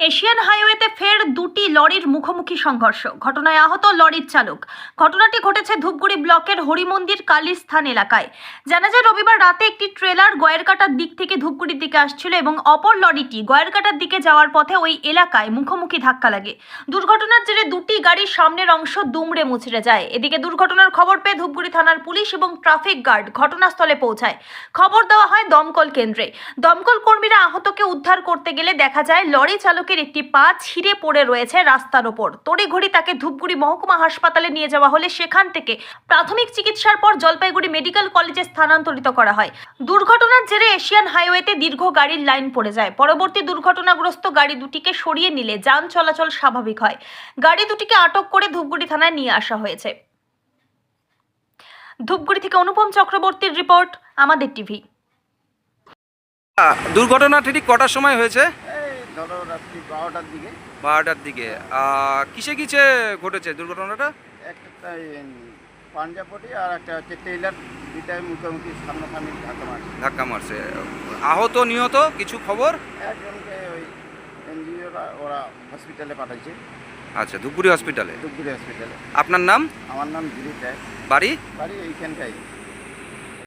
Asian হাইওয়েতে ফের দুটি লরির মুখোমুখি সংঘর্ষ। ঘটনায় আহত লরির চালক। ঘটনাটি ঘটেছে ধূপগুড়ি ব্লকের হরিমন্দির কালীস্থান এলাকায়। জানা যায়, রবিবার রাতে একটি ট্রেলার গয়েরকাটার দিক থেকে ধূপগুড়ির দিকে আসছিল এবং অপর লরিটি গয়েরকাটার দিকে যাওয়ার পথে ওই এলাকায় মুখোমুখি ধাক্কা লাগে। দুর্ঘটনার জেরে দুটি গাড়ির সামনের অংশ দুমড়ে মুচড়ে যায়। এদিকে দুর্ঘটনার খবর পেয়ে ধূপগুড়ি থানার পুলিশ এবং ট্রাফিক গার্ড ঘটনাস্থলে পৌঁছায়। খবর দেওয়া হয় দমকল কেন্দ্রে। দমকল কর্মীরা আহতকে উদ্ধার করতে গেলে দেখা যায়, লরি চালকের একটি পা ছিঁড়ে পড়ে রয়েছে রাস্তার ওপর। তড়িঘড়ি তাকে ধূপগুড়ি মহকুমা হাসপাতালে নিয়ে যাওয়া হলে সেখান থেকে প্রাথমিক চিকিৎসার পর জলপাইগুড়ি মেডিকেল কলেজে স্থানান্তরিত করা হয়। দুর্ঘটনার জেরে এশিয়ান হাইওয়েতে দীর্ঘ গাড়ির লাইন পড়ে যায়। পরবর্তী দুর্ঘটনাগ্রস্ত গাড়ি দুটিকে সরিয়ে নিলে যান চলাচল স্বাভাবিক হয়। গাড়ি দুটিকে আটক করে ধূপগুড়ি থানায় নিয়ে আসা হয়েছে। ধূপগুড়ি থেকে অনুপম চক্রবর্তীর রিপোর্ট আমাদের টিভি। আহ, দুর্ঘটনাটি ঠিক কটার সময় হয়েছে? ধরো রাত্রি বারোটার দিকে। বারোটার দিকে। কিসে কিসে ঘটেছে দুর্ঘটনাটা? একটা পাঞ্জাবটি আর একটা হচ্ছে টেইলার দুটাই মুখোমুখি সামনাসামনি ধাক্কা মারছে। ধাক্কা মারছে। আহত নিহত কিছু খবর? একজনকে ওই এনজিওরা ওরা হসপিটালে পাঠাইছে। আচ্ছা ধুপগুড়ি হসপিটালে? ধূপগুড়ি হসপিটালে। আপনার নাম? আমার নাম দিলীপ রায়। বাড়ি? বাড়ি এইখানটাই।